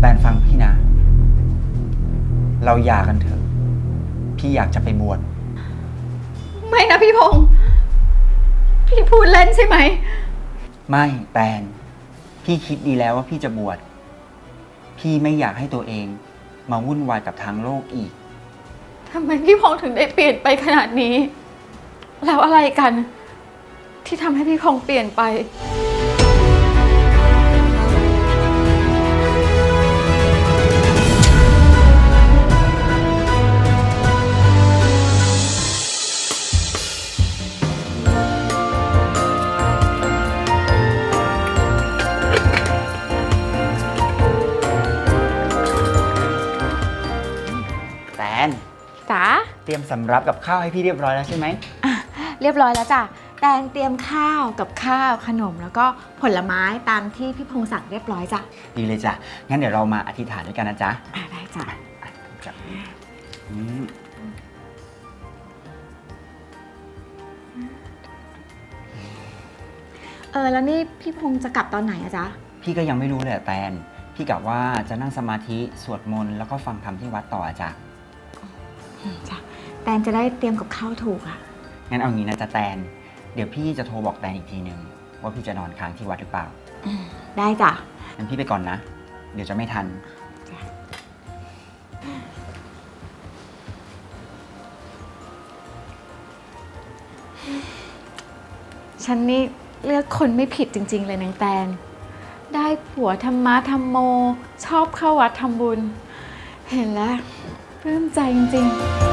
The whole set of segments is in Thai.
แตนฟังพี่นะ เราหย่ากันเถอะ พี่อยากจะไปบวชไม่นะพี่พงษ์พี่พูดเล่นใช่ไหม ไม่แตน พี่คิดดีแล้วว่าพี่จะบวชพี่ไม่อยากให้ตัวเองมาวุ่นวายกับทางโลกอีก ทำไมพี่พงษ์ถึงได้เปลี่ยนไปขนาดนี้ แล้วอะไรกัน ที่ทำให้พี่พงษ์เปลี่ยนไป รียมสำรับกับข้าวให้พี่เรียบร้อยแล้วใช่ไหมเรียบร้อยแล้วจ้ะแตงเตรียมข้าวกับข้าวขนม แล้วก็ผลไม้ตามที่พี่พงศักดิ์เรียบร้อยจ้ะดีเลยจ้ะงั้นเดี๋ยวเรามาอธิษฐานด้วยกันนะจ๊ะอะได้จ้ะอะจับอืมเออแล้วนี่พี่พงษ์จะกลับตอนไหนอะจ๊ะพี่ก็ยังไม่รู้เลยอะแตนพี่กะว่าจะนั่งสมาธิสวดมนต์แล้วก็ฟังธรรมที่วัดต่ออะจ้ะ อืมจ้ะ แตงจะได้เตรียมกับข้าวถูกอะงั้นเอางี้นะจ๊ะแตน เดี๋ยวพี่จะโทรบอกแตนอีกทีหนึ่งว่าพี่จะนอนค้างที่วัดหรือเปล่าอืมได้จ้ะ งั้นพี่ไปก่อนนะ เดี๋ยวจะไม่ทัน ฉันนี่เลือกคนไม่ผิดจริง ๆ เลยนางแตน ได้ผัวธรรมะธรรมโม ชอบเข้าวัดทำบุญ เห็นแล้วปลื้มใจจริง ๆ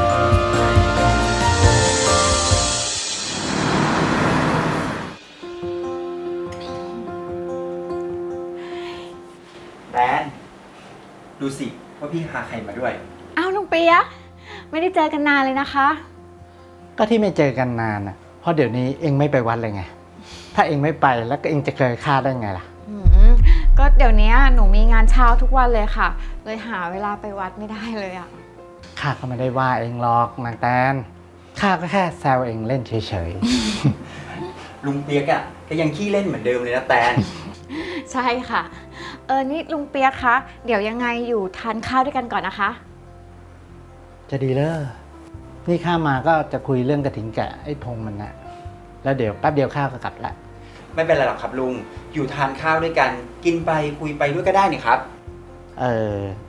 แตนดูสิว่าพี่พาใครมาด้วย อ้าวลุงเปียกไม่ได้เจอกันนานเลยนะคะ ก็ที่ไม่เจอกันนานอะเพราะเดี๋ยวนี้เองไม่ไปวัดเลยไง ถ้าเองไม่ไปแล้วก็เองจะเคยฆ่าได้ไงล่ะ อืมก็เดี๋ยวนี้หนูมีงานเช้าทุกวันเลยค่ะ เลยหาเวลาไปวัดไม่ได้เลยอะ ข้าก็ไม่ได้ว่าเองหรอกนางแตนข้าก็แค่แซวเองเล่นเฉยลุงเปียกอะก็ยังขี้เล่นเหมือนเดิมเลยนะแตน ใช่ค่ะ เออ นี่ลุงเปียกคะ เดี๋ยวยังไงอยู่ทานข้าวด้วยกันก่อนนะคะ ๆ จะดีเลยนี่ข้ามาก็จะคุยเรื่องกระถิ่นแกะไอ้พงมันนะแล้วเดี๋ยวแป๊บเดียวข้าก็กลับละ ไม่เป็นไรหรอกครับลุง อยู่ทานข้าวด้วยกัน กินไปคุยไปด้วยก็ได้นี่ครับ เอออะ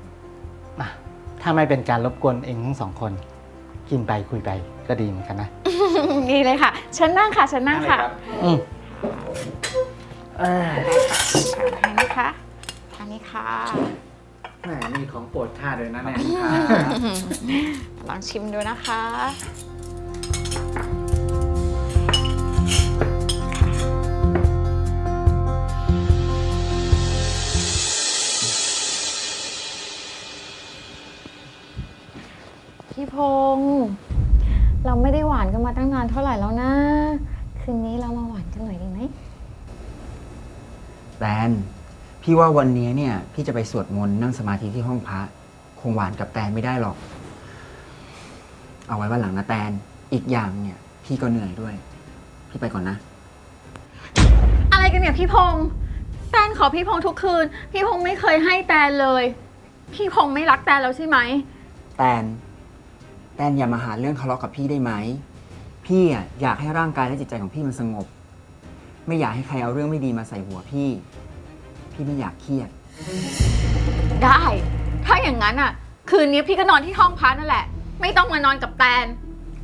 ถ้าไม่เป็นการรบกวนเองทั้งสองคน กินไปคุยไปก็ดีเหมือนกันนะ นี่เลยค่ะเชิญนั่งค่ะเชิญนั่งค่ะอืมเอ้ยทานนะคะทานนี้ค่ะแหมมีของโปรดข้าด้วยนะเนี่ยลองชิมดูนะคะ พี่พงษ์เราไม่ได้หวานกันมาตั้งนานเท่าไหร่แล้วนะ คืนนี้เรามาหวานกันหน่อยดีไหม แตนพี่ว่าวันนี้เนี่ย พี่จะไปสวดมนต์นั่งสมาธิที่ห้องพระคงหวานกับแตนไม่ได้หรอก เอาไว้วันหลังนะแตนอีกอย่างเนี่ย พี่ก็เหนื่อยด้วย พี่ไปก่อนนะ อะไรกันเนี่ยพี่พงษ์แตนขอพี่พงษ์ทุกคืน พี่พงษ์ไม่เคยให้แตนเลย พี่พงษ์ไม่รักแตนแล้วใช่ไหม แตน แตนอย่ามาหาเรื่องทะเลาะกับพี่ได้ไหม พี่อะอยากให้ร่างกายและจิตใจของพี่มันสงบ ไม่อยากให้ใครเอาเรื่องไม่ดีมาใส่หัวพี่ พี่ไม่อยากเครียด ได้ ถ้าอย่างนั้นอะ คืนนี้พี่ก็นอนที่ห้องพักนั่นแหละ ไม่ต้องมานอนกับแตน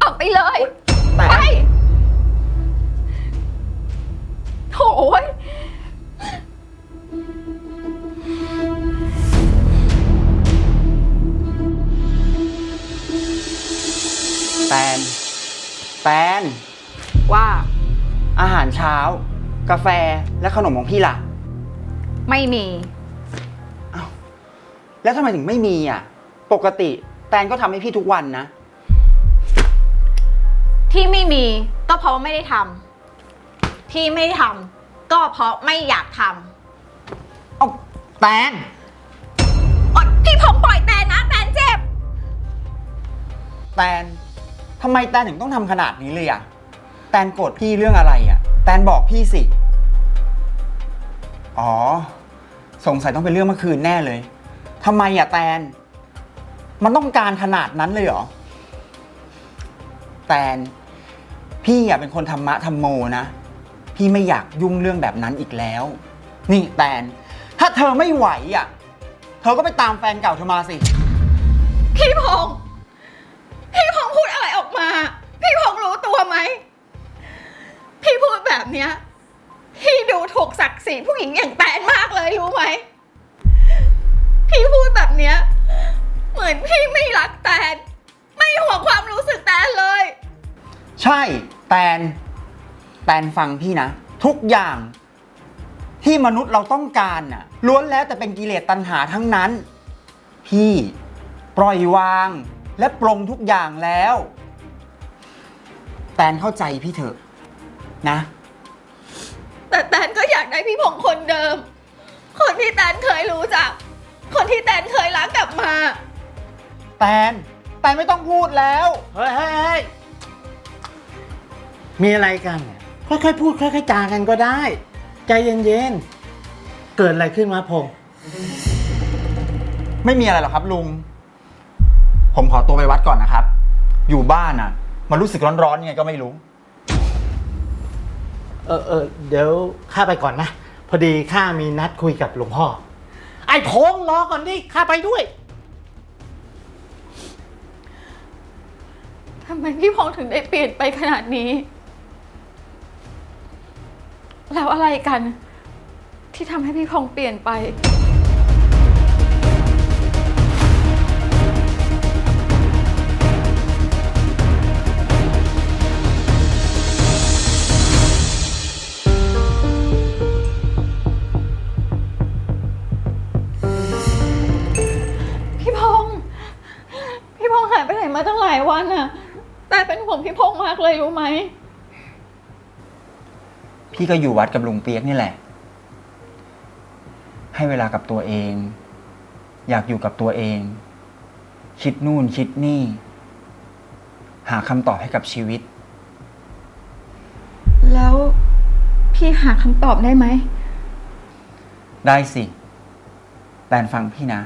ออกไปเลย แตนไปโถ่ แตนว่าอาหารเช้า กาแฟและขนมของพี่ล่ะ ไม่มี แล้วทำไมถึงไม่มีอะ ปกติแตนก็ทำให้พี่ทุกวันนะ ที่ไม่มีก็เพราะว่าไม่ได้ทำที่ไม่ทำก็เพราะไม่อยากทเอาแตนำอดพี่ผมปล่อยแตนนะแตนเจ็บ แตน ทำไมแตนถึงต้องทำขนาดนี้เลยอะแตนโกรธพี่เรื่องอะไรอะแตนบอกพี่สิ อ๋อ สงสัยต้องเป็นเรื่องเมื่อคืนแน่เลยทำไมอะแตน มันต้องการขนาดนั้นเลยเหรอ แตน พี่อะเป็นคนธรรมะธรรมโมนะ พี่ไม่อยากยุ่งเรื่องแบบนั้นอีกแล้ว นี่แตน ถ้าเธอไม่ไหวอะเธอก็ไปตามแฟนเก่าเธอมาสิ พี่พงษ์พี่พงษ์พูดอะไร มา พี่พงษ์รู้ตัวไหม พี่พูดแบบเนี้ย พี่ดูถูกศักดิ์ศรีผู้หญิงอย่างแตนมากเลยรู้ไหม พี่พูดแบบเนี้ย เหมือนพี่ไม่รักแตน ไม่ห่วงความรู้สึกแตนเลย ใช่ แตน แตนฟังพี่นะ ทุกอย่างที่มนุษย์เราต้องการน่ะล้วนแล้วแต่เป็นกิเลสตัณหาทั้งนั้น พี่ปล่อยวางและปรงทุกอย่างแล้ว แตนเข้าใจพี่เถอะนะ แต่แตนก็อยากได้พี่พงษ์คนเดิม คนที่แตนเคยรู้จัก คนที่แตนเคยรักกลับมา แตน แตนไม่ต้องพูดแล้ว เฮ้ยเฮ้ยเฮ้ยมีอะไรกันเนี่ยค่อยๆพูดค่อยๆจากันก็ได้ ใจเย็นๆ เกิดอะไรขึ้นมาพงษ์ไม่มีอะไรหรอกครับลุง ผมขอตัวไปวัดก่อนนะครับ อยู่บ้านอะ มันรู้สึกร้อนๆยังไงก็ไม่รู้ เออเออเดี๋ยวข้าไปก่อนนะ พอดีข้ามีนัดคุยกับหลวงพ่อ ไอ้พงษ์รอก่อนดิข้าไปด้วย ทำไมพี่พงษ์ถึงได้เปลี่ยนไปขนาดนี้ แล้วอะไรกัน ที่ทำให้พี่พงษ์เปลี่ยนไป รู้ไหม พี่ก็อยู่วัดกับลุงเปียกนี่แหละ ให้เวลากับตัวเอง อยากอยู่กับตัวเอง คิดนู่นคิดนี่ หาคำตอบให้กับชีวิต แล้วพี่หาคำตอบได้ไหม ได้สิ แตนฟังพี่นะ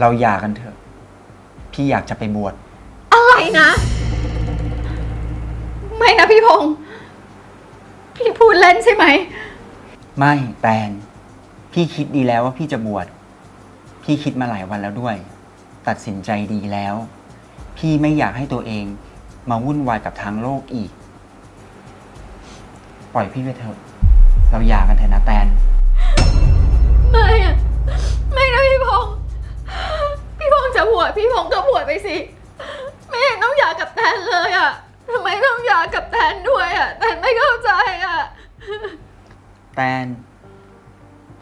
เราหย่ากันเถอะ พี่อยากจะไปบวช อะไรนะ ไม่นะพี่พงษ์พี่พูดเล่นใช่ไหม ไม่แตน พี่คิดดีแล้วว่าพี่จะบวชพี่คิดมาหลายวันแล้วด้วย ตัดสินใจดีแล้ว พี่ไม่อยากให้ตัวเองมาวุ่นวายกับทางโลกอีก ปล่อยพี่ไปเถอะ เราหย่ากันเถอะนะแตน ไม่อะไม่นะพี่พงษ์พี่พงษ์จะบวชพี่พงษ์ก็บวชไปสิ ไม่เห็นต้องหย่ากับแตนเลยอะ ทำไมต้องหย่ากับแตนด้วยอะแตนไม่เข้าใจอะ แตน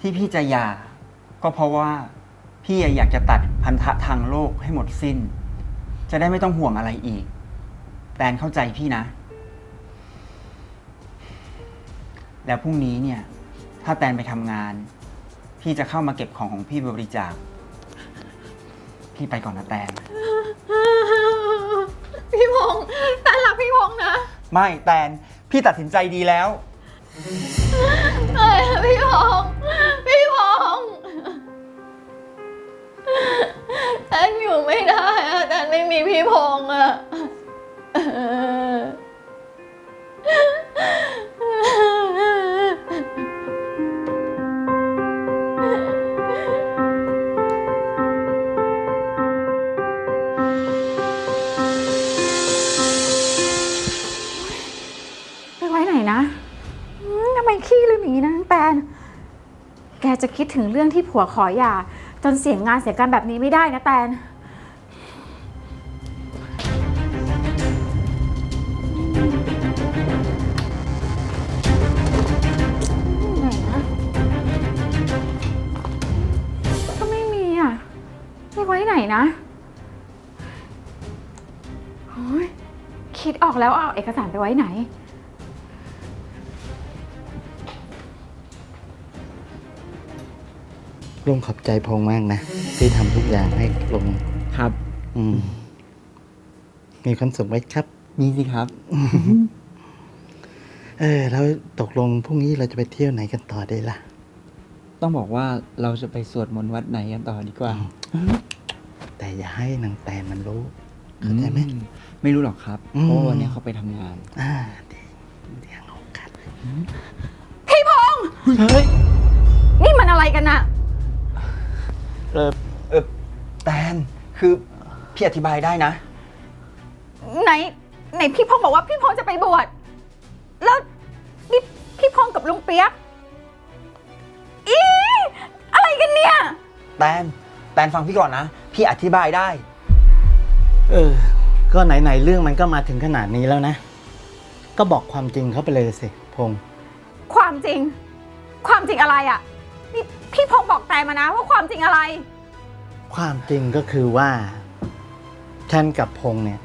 ที่พี่จะหย่าก็เพราะว่าพี่อยากจะตัดพันธะทางโลกให้หมดสิ้น จะได้ไม่ต้องห่วงอะไรอีก แตนเข้าใจพี่นะ แล้วพรุ่งนี้เนี่ย ถ้าแตนไปทำงาน พี่จะเข้ามาเก็บของของพี่บริจาค พี่ไปก่อนนะแตน ไม่แตนพี่ตัดสินใจดีแล้ว เอ้ยพี่พงษ์พี่พงษ์แตนอยู่ไม่ได้อะแตนไม่มีพี่พงษ์อะ จะคิดถึงเรื่องที่ผัวขอหย่า จนเสียงานเสียการแบบนี้ไม่ได้นะแตน ไหนนะ ก็ไม่มีอะไปไว้ไหนนะโอ้ยคิดออกแล้วเอาเอกสารไปไว้ไหน ลุงขอบใจพงษ์มากนะ ที่ทำทุกอย่างให้ลุงครับ อืม มีความสุขไหมครับนี่สิครับ เออ แล้วตกลงพรุ่งนี้เราจะไปเที่ยวไหนกันต่อได้ล่ะ ต้องบอกว่าเราจะไปสวดมนต์วัดไหนกันต่อดีกว่า แต่อย่าให้นางแตนมันรู้เข้าใจไหม อืไม่รู้หรอกครับ อืม เพราะว่าวันนี้เขาไปทำงาน อ่าดีเดี๋ยวงงกันพี่พงษ์เฮ้ย นี่มันอะไรกันอะ เออเออแตนคือพี่อธิบายได้นะ ไหนไหนพี่พงษ์บอกว่าพี่พงษ์จะไปบวชแล้วนี่พี่พงษ์กับลุงเปียกอีอะไรกันเนี่ย แตนแตนฟังพี่ก่อนนะ พี่อธิบายได้ เออ ก็ไหนๆเรื่องมันก็มาถึงขนาดนี้แล้วนะ ก็บอกความจริงเขาไปเลยสิพงษ์ความจริง ความจริงอะไรอะนี่ พี่พงษ์บอกแต่มานะว่าความจริงอะไร ความจริงก็คือว่า ฉันกับพงษ์เนี่ย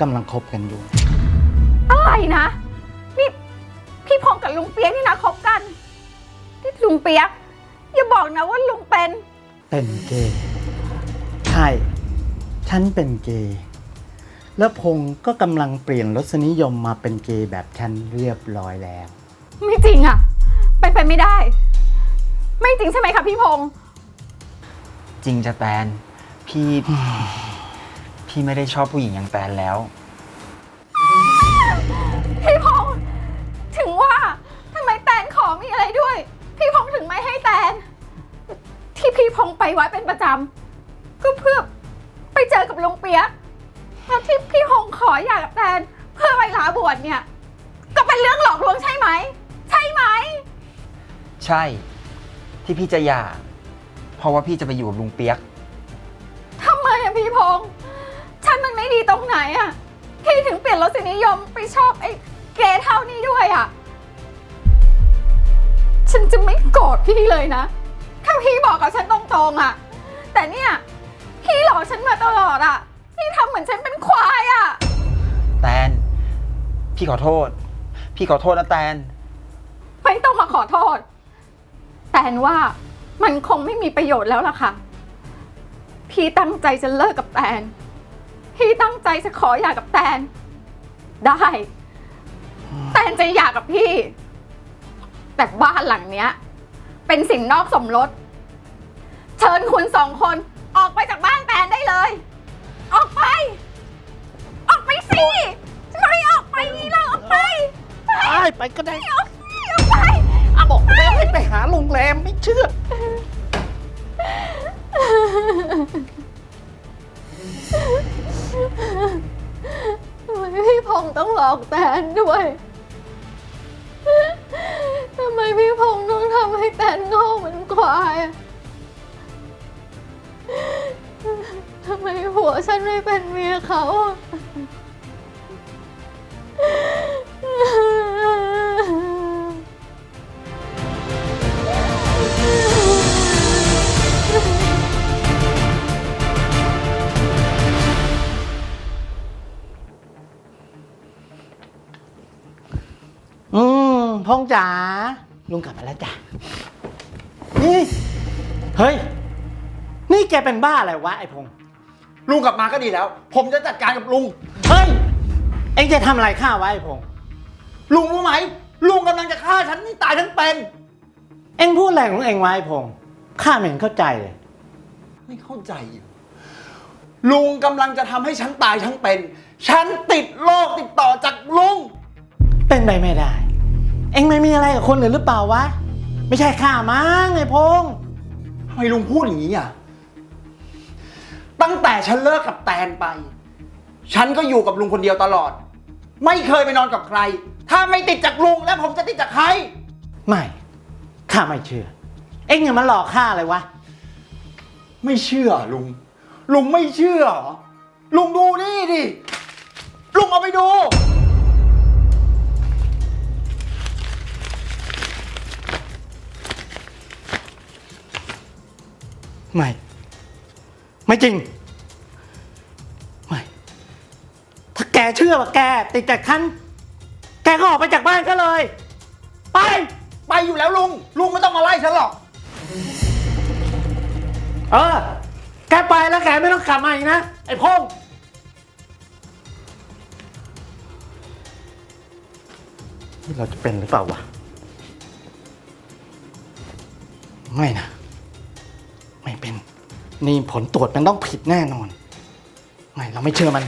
กำลังคบกันอยู่ อะไรนะ นี่พี่พงษ์กับลุงเปียกนี่นะคบกันนี่ลุงเปียก อย่าบอกนะว่าลุงเป็นเป็นเกย์ใช่ ฉันเป็นเกย์แล้วพงษ์ก็กำลังเปลี่ยนรสนิยมมาเป็นเกย์แบบฉันเรียบร้อยแล้ว ไม่จริงอะเป็นไปไม่ได้ ไม่จริงใช่ไหมคะพี่พงษ์จริงจะแตน พี่ พี่ไม่ได้ชอบผู้หญิงอย่างแตนแล้ว พี่พงษ์ถึงว่าทำไมแตนขอมีอะไรด้วย พี่พงษ์ถึงไม่ให้แตน ที่พี่พงษ์ไปวัดเป็นประจำก็เพื่อไปเจอกับลุงเปียกแล้วที่พี่พงษ์ขออยากกับแตน เพื่อไปลาบวชเนี่ย ก็เป็นเรื่องหลอกลวงใช่ไหม ใช่ไหม ใช่ ที่พี่จะหย่า เพราะว่าพี่จะไปอยู่กับลุงเปียก ทำไมอะพี่พงษ์ฉันมันไม่ดีตรงไหนอะพี่ถึงเปลี่ยนรสนิยมไปชอบไอ้เกย์เท่านี้ด้วยอะฉันจะไม่โกรธพี่เลยนะ ถ้าพี่บอกกับฉันตรงๆอะแต่เนี่ยพี่หลอกฉันมาตลอดอะพี่ทำเหมือนฉันเป็นควายอะ แตน พี่ขอโทษ พี่ขอโทษนะแตน ไม่ต้องมาขอโทษ แต่นว่ามันคงไม่มีประโยชน์แล้วล่ะค่ะ พี่ตั้งใจจะเลิกกับแตน พี่ตั้งใจจะขอหย่ากับแตน ได้ แตนจะหย่ากับพี่ แต่บ้านหลังเนี้ย เป็นสินนอกสมรส เชิญคุณสองคนออกไปจากบ้านแตนได้เลย ออกไป ออกไปสิไม่ออกไปนี่เราออกไปไป ไปไปก็ได้ ออกไปออกไป อะบอกไปให้ไปหาโรงแรมไม่เชื่อ ทำไมพี่พงษ์ต้องหลอกแตนด้วย ทำไมพี่พงษ์ต้องทำให้แตนโง่เหมือนควายอะทำไมผัวฉันไม่เป็นเมียเขาอะ พงษ์จ๋าลุงกลับมาแล้วจ้ะนี่เฮ้ย นี่แกเป็นบ้าอะไรวะไอ้พงษ์ลุงกลับมาก็ดีแล้ว ผมจะจัดการกับลุง เฮ้ย เอ็งจะทำอะไรข้าวะไอ้พงษ์ลุงรู้ไหม ลุงกำลังจะฆ่าฉันนี่ตายทั้งเป็น เอ็งพูดอะไรของเอ็งวะไอ้พงษ์ข้าไม่เห็นเข้าใจเลย ไม่เข้าใจอะลุงกำลังจะทำให้ฉันตายทั้งเป็น ฉันติดโรคติดต่อจากลุง เป็นไปไม่ได้ เอ็งไม่มีอะไรกับคนอื่นหรือเปล่าวะ ไม่ใช่ข้ามั้งไอ้พงษ์ทำไมลุงพูดอย่างนี้อะ ตั้งแต่ฉันเลิกกับแตนไป ฉันก็อยู่กับลุงคนเดียวตลอด ไม่เคยไปนอนกับใคร ถ้าไม่ติดจากลุงแล้วผมจะติดจากใคร ไม่ข้าไม่เชื่อ เอ็งอย่ามาหลอกข้าเลยวะ ไม่เชื่อลุง ลุงไม่เชื่อเหรอลุงดูนี่ดิ ลุงเอาไปดู ไม่ ไม่จริง ไม่ ถ้าแกเชื่อว่าแกติดจากคัน แกก็ออกไปจากบ้านก็เลย ไป ไปอยู่แล้วลุง ลุงไม่ต้องมาไล่ฉันหรอก เออ แกไปแล้วแกไม่ต้องกลับมาอีกนะ ไอ้พงษ์นี่เราจะเป็นหรือเปล่าวะมไม่นะ ไม่เป็น นี่ผลตรวจมันต้องผิดแน่นอน ไม่ เราไม่เชื่อมัน